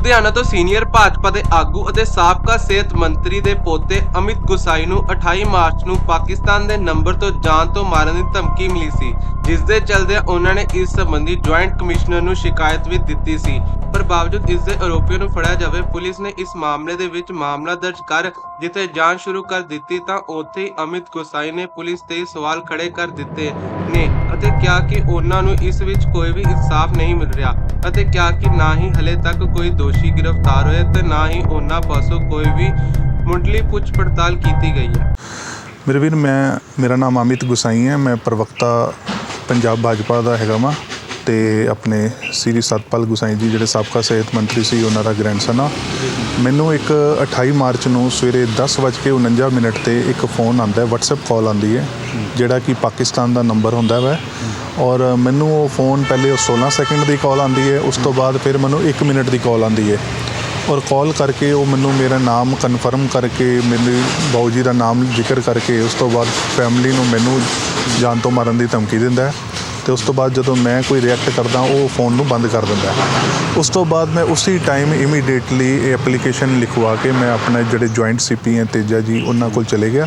ਲੁਧਿਆਣਾ ਤੋਂ ਸੀਨੀਅਰ ਭਾਜਪਾ ਦੇ ਆਗੂ ਅਤੇ ਸਾਬਕਾ ਸਿਹਤ ਮੰਤਰੀ ਦੇ ਪੋਤੇ ਅਮਿਤ ਗੁਸਾਈ ਨੂੰ 28 ਮਾਰਚ ਨੂੰ ਪਾਕਿਸਤਾਨ ਦੇ ਨੰਬਰ ਤੋਂ ਜਾਨ ਤੋਂ ਮਾਰਨ ਦੀ ਧਮਕੀ ਮਿਲੀ ਸੀ, ਜਿਸ ਦੇ ਚਲਦਿਆਂ ਉਹਨਾਂ ਨੇ ਇਸ ਸੰਬੰਧੀ ਜੁਆਇੰਟ ਕਮਿਸ਼ਨਰ ਨੂੰ ਸ਼ਿਕਾਇਤ ਵੀ ਦਿੱਤੀ ਸੀ। ਪਰ ਬਾਵਜੂਦ ਇਸ ਦੇ ਆਰੋਪੀਆਂ ਨੂੰ ਫੜਿਆ ਜਾਵੇ, ਪੁਲਿਸ ਨੇ ਇਸ ਮਾਮਲੇ ਦੇ ਵਿੱਚ ਮਾਮਲਾ ਦਰਜ ਕਰ ਜਿੱਥੇ ਜਾਂਚ ਸ਼ੁਰੂ ਕਰ ਦਿੱਤੀ ਤਾਂ ਉੱਥੇ ਹੀ ਅਮਿਤ ਗੁਸਾਈ ਨੇ ਪੁਲਿਸ ਤੇ ਸਵਾਲ ਖੜੇ ਕਰ ਦਿੱਤੇ ਨੇ ਅਤੇ ਕਿਹਾ ਕਿ ਉਹਨਾਂ ਨੂੰ ਇਸ ਵਿੱਚ ਕੋਈ ਵੀ ਇਨਸਾਫ ਨਹੀਂ ਮਿਲ ਰਿਹਾ। ਅਤੇ ਕਿਹਾ ਕਿ ਨਾ ਹੀ ਹਲੇ ਤੱਕ ਕੋਈ ਦੋਸ਼ੀ ਗ੍ਰਿਫਤਾਰ ਹੋਇਆ ਤੇ ਨਾ ਹੀ ਉਹਨਾਂ ਪਾਸੋਂ ਕੋਈ ਵੀ ਮੁੱਢਲੀ ਪੁੱਛ ਪੜਤਾਲ ਕੀਤੀ ਗਈ ਹੈ। ਮੇਰੇ ਵੀਰ, ਮੈਂ, ਮੇਰਾ ਨਾਮ ਅਮਿਤ ਗੁਸਾਈ ਹੈ। ਮੈਂ ਪ੍ਰਵਕਤਾ ਪੰਜਾਬ ਭਾਜਪਾ ਦਾ ਹੈਗਾ ਵਾਂ ਤੇ ਆਪਣੇ ਸ੍ਰੀ ਸਤਪਾਲ ਗੁਸਾਈ ਜੀ, ਜਿਹੜੇ ਸਾਬਕਾ ਸਿਹਤ ਮੰਤਰੀ ਸੀ, ਉਹਨਾਂ ਦਾ ਗ੍ਰੈਂਡਸਨ ਆ। ਮੈਨੂੰ ਇੱਕ 28 ਮਾਰਚ ਨੂੰ ਸਵੇਰੇ 10:49 ਮਿੰਟ ਤੇ ਇੱਕ ਫੋਨ ਆਂਦਾ ਹੈ, WhatsApp ਕਾਲ ਆਂਦੀ ਹੈ, ਜਿਹੜਾ ਕਿ ਪਾਕਿਸਤਾਨ ਦਾ ਨੰਬਰ ਹੁੰਦਾ ਹੈ ਔਰ ਮੈਨੂੰ ਉਹ ਫੋਨ ਪਹਿਲੇ ਉਹ 16 ਸੈਕਿੰਡ ਦੀ ਕਾਲ ਆਂਦੀ ਹੈ, ਉਸ ਤੋਂ ਬਾਅਦ ਫਿਰ ਮੈਨੂੰ 1 ਮਿੰਟ ਦੀ ਕਾਲ ਆਂਦੀ ਹੈ। ਔਰ ਕਾਲ ਕਰਕੇ ਉਹ ਮੈਨੂੰ ਮੇਰਾ ਨਾਮ ਕਨਫਰਮ ਕਰਕੇ, ਮੇਰੇ ਬਾਊ ਜੀ ਦਾ ਨਾਮ ਜ਼ਿਕਰ ਕਰਕੇ, ਉਸ ਤੋਂ ਬਾਅਦ ਫੈਮਿਲੀ ਨੂੰ ਮੈਨੂੰ ਜਾਨ ਤੋਂ ਮਾਰਨ ਦੀ ਧਮਕੀ ਦਿੰਦਾ ਹੈ। ਤੇ ਉਸ ਤੋਂ ਬਾਅਦ ਜਦੋਂ ਮੈਂ ਕੋਈ ਰਿਐਕਟ ਕਰਦਾ, ਉਹ ਫੋਨ ਨੂੰ ਬੰਦ ਕਰ ਦਿੰਦਾ ਉਸ ਤੋਂ ਬਾਅਦ ਮੈਂ ਉਸੇ ਟਾਈਮ ਇਮੀਡੀਏਟਲੀ ਇਹ ਐਪਲੀਕੇਸ਼ਨ ਲਿਖਵਾ ਕੇ ਮੈਂ ਆਪਣੇ ਜਿਹੜੇ ਜੁਆਇੰਟ ਸੀਪੀ ਹੈ, ਤੇਜਾ ਜੀ, ਉਹਨਾਂ ਕੋਲ ਚਲੇ ਗਿਆ।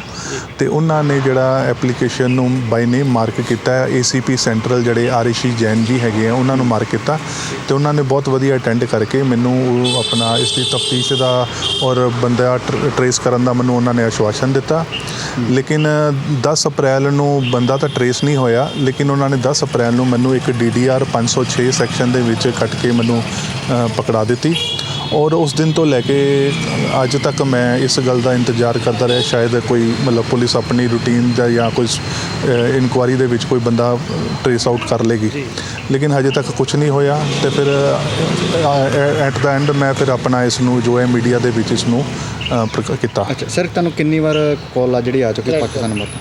ਤੇ ਉਹਨਾਂ ਨੇ ਜਿਹੜਾ ਐਪਲੀਕੇਸ਼ਨ ਨੂੰ ਬਾਈ ਨੇਮ ਮਾਰਕ ਕੀਤਾ ਹੈ ਏਸੀਪੀ ਸੈਂਟਰਲ ਜਿਹੜੇ ਆਰਿਸ਼ੀ ਜੈਨ ਜੀ ਹੈਗੇ ਆ, ਉਹਨਾਂ ਨੂੰ ਮਾਰਕ ਕੀਤਾ। ਤੇ ਉਹਨਾਂ ਨੇ ਬਹੁਤ ਵਧੀਆ ਅਟੈਂਡ ਕਰਕੇ ਮੈਨੂੰ ਉਹ ਆਪਣਾ ਇਸ ਦੀ ਤਫਤੀਸ਼ ਦਾ ਔਰ ਬੰਦਾ ਟਰੇਸ ਕਰਨ ਦਾ ਮੈਨੂੰ ਉਹਨਾਂ ਨੇ ਆਸ਼ਵਾਸਨ ਦਿੱਤਾ। ਲੇਕਿਨ 10 ਅਪ੍ਰੈਲ ਨੂੰ ਬੰਦਾ ਤਾਂ ਟਰੇਸ ਨਹੀਂ ਹੋਇਆ, ਲੇਕਿਨ ਉਹਨਾਂ ਨੇ 10 ਅਪ੍ਰੈਲ ਨੂੰ ਮੈਨੂੰ ਇੱਕ ਡੀਡੀਆਰ 506 ਸੈਕਸ਼ਨ ਦੇ ਵਿੱਚ ਕੱਟ ਕੇ ਮੈਨੂੰ ਪਕੜਾ ਦਿੱਤੀ। ਔਰ ਉਸ ਦਿਨ ਤੋਂ ਲੈ ਕੇ ਅੱਜ ਤੱਕ ਮੈਂ ਇਸ ਗੱਲ ਦਾ ਇੰਤਜ਼ਾਰ ਕਰਦਾ ਰਿਹਾ ਸ਼ਾਇਦ ਕੋਈ ਮਤਲਬ ਪੁਲਿਸ ਆਪਣੀ ਰੂਟੀਨ ਦਾ ਜਾਂ ਕੋਈ ਇਨਕੁਆਰੀ ਦੇ ਵਿੱਚ ਕੋਈ ਬੰਦਾ ਟਰੇਸ ਆਊਟ ਕਰ ਲੇਗੀ। ਲੇਕਿਨ ਹਜੇ ਤੱਕ ਕੁਝ ਨਹੀਂ ਹੋਇਆ ਤੇ ਫਿਰ ਐਟ ਦਾ ਐਂਡ ਮੈਂ ਫਿਰ ਆਪਣਾ ਇਸ ਨੂੰ ਜੋ ਹੈ ਮੀਡੀਆ ਦੇ ਵਿੱਚ ਇਸ ਨੂੰ ਅ, ਪ੍ਰਕ- ਕੀਤਾ। ਅੱਛਾ ਸਰ ਤੁਹਾਨੂੰ ਕਿੰਨੀ ਵਾਰ ਕਾਲ ਆ ਜਿਹੜੀ ਆ ਚੁੱਕੀ ਪਾਕਿਸਤਾਨ ਨੰਬਰ ਤੋਂ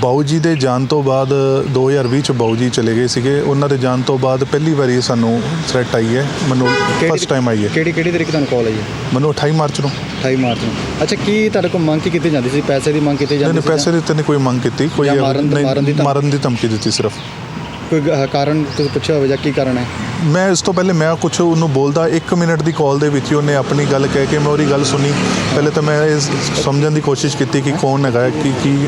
ਬਾਊ ਜੀ ਦੇ ਜਾਣ ਤੋਂ ਬਾਅਦ 2020 ਚ ਬਾਊ ਜੀ ਚਲੇ ਗਏ ਸੀਗੇ। ਉਹਨਾਂ ਦੇ ਜਾਣ ਤੋਂ ਬਾਅਦ ਪਹਿਲੀ ਵਾਰੀ ਸਾਨੂੰ ਥ੍ਰੈਟ ਆਈ ਹੈ। ਮੈਨੂੰ ਫਸਟ ਟਾਈਮ ਆਈ ਹੈ। ਕਿਹੜੀ ਕਿਹੜੀ ਤਰੀਕ ਤੁਹਾਨੂੰ ਕਾਲ ਆਈ ਹੈ? ਮੈਨੂੰ 28 ਮਾਰਚ ਨੂੰ। 28 ਮਾਰਚ ਨੂੰ। ਅੱਛਾ ਕੀ ਤੁਹਾਡੇ ਕੋਲ ਮੰਗ ਕੀ ਕੀਤੀ ਜਾਂਦੀ ਸੀ? ਪੈਸੇ ਦੀ ਮੰਗ ਕੀਤੀ ਨਹੀਂ ਜਾਂਦੀ ਨਹੀਂ ਪੈਸੇ ਦੀ ਤਾਂ ਨਹੀਂ ਕੋਈ ਮੰਗ ਕੀਤੀ। ਕੋਈ ਜਾਂ ਮਾਰਨ- ਨਹੀਂ, ਮਾਰਨ ਦੀ ਧਮਕੀ? ਮਾਰਨ ਦੀ ਧਮਕੀ ਦਿੱਤੀ ਸਿਰਫ। ਕੋਈ ਗ- ਕਾਰਨ ਤੁਸੀਂ ਪੁੱਛਿਆ ਹੋਵੇ ਜਾਂ ਕੀ ਕਾਰਨ ਹੈ? ਮੈਂ ਇਸ ਤੋਂ ਪਹਿਲੇ ਮੈਂ ਕੁਝ ਉਹਨੂੰ ਬੋਲਦਾ 1 ਮਿੰਟ ਦੀ ਕਾਲ ਦੇ ਵਿੱਚ ਹੀ ਉਹਨੇ ਆਪਣੀ ਗੱਲ ਕਹਿ ਕੇ ਮੈਂ ਉਹਦੀ ਗੱਲ ਸੁਣੀ। ਪਹਿਲੇ ਤਾਂ ਮੈਂ ਇਹ ਸਮਝਣ ਦੀ ਕੋਸ਼ਿਸ਼ ਕੀਤੀ ਕਿ ਕੌਣ ਹੈਗਾ ਹੈ, ਕੀ ਕੀ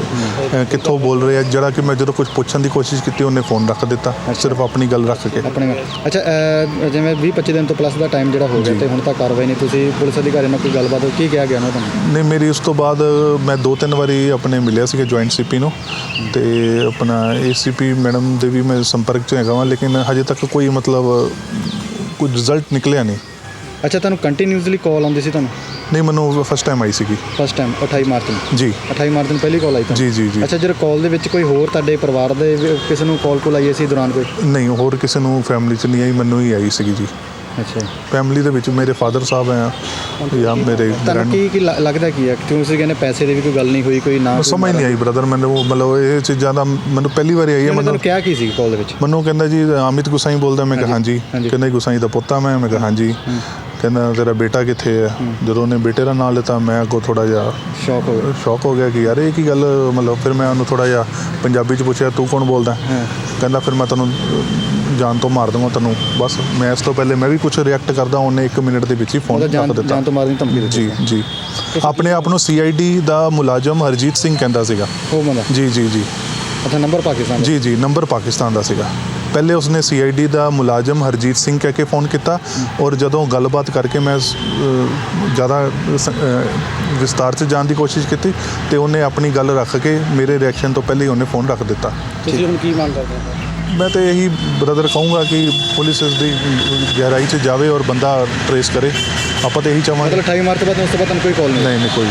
ਕਿੱਥੋਂ ਬੋਲ ਰਿਹਾ ਜਿਹੜਾ ਕਿ ਮੈਂ ਜਦੋਂ ਕੁਝ ਪੁੱਛਣ ਦੀ ਕੋਸ਼ਿਸ਼ ਕੀਤੀ ਉਹਨੇ ਫੋਨ ਰੱਖ ਦਿੱਤਾ ਸਿਰਫ ਆਪਣੀ ਗੱਲ ਰੱਖ ਕੇ। ਆਪਣੇ। ਅੱਛਾ ਅਹ, ਜਿਵੇਂ 20 25 ਦਿਨ ਤੋਂ ਪਲੱਸ ਦਾ ਟਾਈਮ ਜਿਹੜਾ ਹੋ ਗਿਆ ਤੇ ਹੁਣ ਤੱਕ ਕਾਰਵਾਈ ਨਹੀਂ ਤੁਸੀਂ ਪੁਲਿਸ ਅਧਿਕਾਰੀ ਨਾਲ ਕੋਈ ਗੱਲਬਾਤ ਹੋਈ? ਕੀ ਕਿਹਾ ਗਿਆ ਉਹਨਾਂ ਤੁਹਾਨੂੰ ਨਹੀਂ ਮੇਰੀ ਉਸ ਤੋਂ ਬਾਅਦ ਮੈਂ ਦੋ ਤਿੰਨ ਵਾਰੀ ਆਪਣੇ ਮਿਲਿਆ ਸੀਗਾ ਜੁਆਇੰਟ ਸੀਪੀ ਨੂੰ। ਤੇ ਆਪਣਾ ਏਸੀਪੀ ਮੈਡਮ ਦੇ ਵੀ ਮੈਂ ਸੰਪਰਕ 'ਚ ਹੈਗਾ ਵਾਂ ਲੇਕਿਨ ਹਜੇ ਤੱਕ ਕੋਈ ਮਤਲਬ ਕੋਈ ਰਿਜ਼ਲਟ ਨਿਕਲਿਆ ਨਹੀਂ। ਅੱਛਾ ਤੁਹਾਨੂੰ ਕੰਟੀਨਿਊਸਲੀ ਕਾਲ ਆਉਂਦੀ ਸੀ ਤੁਹਾਨੂੰ? ਨਹੀਂ ਮੈਨੂੰ ਫਸਟ ਟਾਈਮ ਆਈ ਸੀਗੀ। ਫਸਟ ਟਾਈਮ 28 ਮਾਰਚ ਨੂੰ? ਜੀ। 28 ਮਾਰਚ ਨੂੰ ਪਹਿਲੀ ਕਾਲ ਆਈ ਤੁਹਾਨੂੰ? ਜੀ ਜੀ ਜੀ। ਅੱਛਾ ਜਦੋਂ ਕਾਲ ਦੇ ਵਿੱਚ ਕੋਈ ਹੋਰ ਤੁਹਾਡੇ ਪਰਿਵਾਰ ਦੇ ਕਿਸੇ ਨੂੰ ਕਾਲ ਕੋਲ ਆਈ ਸੀ ਦੌਰਾਨ ਕੋਈ? ਨਹੀਂ ਹੋਰ ਕਿਸੇ ਨੂੰ ਫੈਮਿਲੀ 'ਚ ਨਹੀਂ ਆਈ ਮੈਨੂੰ ਹੀ ਆਈ ਸੀਗੀ ਜੀ। ਅੱਛਾ ਫੈਮਿਲੀ ਦੇ ਵਿੱਚ ਮੇਰੇ ਫਾਦਰ ਸਾਹਿਬ ਆ ਜਾਂ ਮੇਰੇ ਤੁਹਾਨੂੰ ਕੀ ਕੀ ਲੱਗਦਾ ਕੀ ਹੈ ਕਿਉਂ ਤੁਸੀਂ ਕਹਿੰਦੇ ਪੈਸੇ ਦੀ ਵੀ ਕੋਈ ਗੱਲ ਨਹੀਂ ਹੋਈ ਕੋਈ ਨਾ ਸਮਝ ਨਹੀਂ ਆਈ ਬ੍ਰਦਰ ਮੈਨੂੰ ਮਤਲਬ ਇਹ ਚੀਜ਼ਾਂ ਦਾ ਮੈਨੂੰ ਪਹਿਲੀ ਵਾਰੀ ਆਈ ਹੈ ਮੈਨੂੰ ਕਿਹਾ ਕੀ ਸੀ ਕਾਲ ਦੇ ਵਿੱਚ? ਮੈਨੂੰ ਕਹਿੰਦਾ ਜੀ ਅਮਿਤ ਗੁਸਾਈ ਬੋਲਦਾ ਮੈਂ ਕਿਹਾ ਹਾਂਜੀ। ਕਹਿੰਦਾ ਗੁਸਾਈ ਦਾ ਪੁੱਤਾ ਮੈਂ ਮੈਂ ਕਿਹਾ ਹਾਂਜੀ। ਕਹਿੰਦਾ ਤੇਰਾ ਬੇਟਾ ਕਿੱਥੇ ਹੈ? ਜਦੋਂ ਉਹਨੇ ਬੇਟੇ ਦਾ ਨਾਮ ਲਿੱਤਾ ਮੈਂ ਅੱਗੋਂ ਥੋੜਾ ਜਿਹਾ ਸ਼ੌਕ ਹੋ ਗਿਆ। ਸ਼ੌਕ ਹੋ ਗਿਆ ਕਿ ਯਾਰ ਇਹ ਕੀ ਗੱਲ ਮਤਲਬ ਫਿਰ ਮੈਂ ਉਹਨੂੰ ਥੋੜਾ ਜਿਹਾ ਪੰਜਾਬੀ ਚ ਪੁੱਛਿਆ ਤੂੰ ਕੌਣ ਬੋਲਦਾ। ਕਹਿੰਦਾ ਫਿਰ ਮੈਂ ਤੈਨੂੰ ਜਾਨ ਤੋਂ ਮਾਰ ਦਵਾਂ ਤੈਨੂੰ। ਬਸ ਮੈਂ ਇਸ ਤੋਂ ਪਹਿਲੇ ਮੈਂ ਵੀ ਕੁਝ ਰਿਐਕਟ ਕਰਦਾ ਉਹਨੇ 1 ਮਿੰਟ ਦੇ ਵਿੱਚ ਹੀ ਫੋਨ ਜਾਨ ਦਿੱਤਾ। ਜਾਨ ਤੋਂ ਮਾਰਨ ਦੀ ਧਮਕੀ ਦਿੱਤੀ। ਜੀ ਜੀ। ਆਪਣੇ ਆਪ ਨੂੰ ਸੀਆਈਡੀ ਦਾ ਮੁਲਾਜ਼ਮ ਹਰਜੀਤ ਸਿੰਘ ਕਹਿੰਦਾ ਸੀਗਾ। ਉਹ ਬੰਦਾ ਜੀ ਜੀ ਜੀ। ਅੱਛਾ ਨੰਬਰ ਪਾਕਿਸਤਾਨ ਦਾ। ਜੀ ਜੀ ਨੰਬਰ ਪਾਕਿਸਤਾਨ ਦਾ ਸੀਗਾ। ਪਹਿਲੇ ਉਸਨੇ ਸੀਆਈਡੀ ਦਾ ਮੁਲਾਜ਼ਮ ਹਰਜੀਤ ਸਿੰਘ ਕਹਿ ਕੇ ਫੋਨ ਕੀਤਾ ਔਰ ਜਦੋਂ ਗੱਲਬਾਤ ਕਰਕੇ ਮੈਂ ਜ਼ਿਆਦਾ ਵਿਸਤਾਰ 'ਚ ਜਾਣ ਦੀ ਕੋਸ਼ਿਸ਼ ਕੀਤੀ ਤੇ ਉਹਨੇ ਆਪਣੀ ਗੱਲ ਰੱਖ ਕੇ ਮੇਰੇ ਰਿਐਕਸ਼ਨ ਤੋਂ ਪਹਿਲੇ ਹੀ ਉਹਨੇ ਫੋਨ ਰੱਖ ਦਿੱਤਾ। ਤੁਸੀਂ ਹੁਣ ਕੀ ਮੰਗ ਕਰਦੇ ਹੋ? ਮੈਂ ਤੇ ਇਹੀ ਬ੍ਰਦਰ ਕਹੂੰਗਾ ਕਿ ਪੁਲਿਸ ਇਸ ਦੀ ਗਹਿਰਾਈ 'ਚ ਜਾਵੇ ਔਰ ਬੰਦਾ ਟਰੇਸ ਕਰੇ। ਆਪਾਂ ਤਾਂ ਇਹੀ ਚਾਹਾਂਗੇ। ਮਤਲਬ 28 ਮਾਰਚ ਤੋਂ ਬਾਅਦ ਉਸ ਤੋਂ ਬਾਅਦ ਤੁਹਾਨੂੰ ਕੋਈ ਕਾਲ ਨਹੀਂ? ਨਹੀਂ ਕੋਈ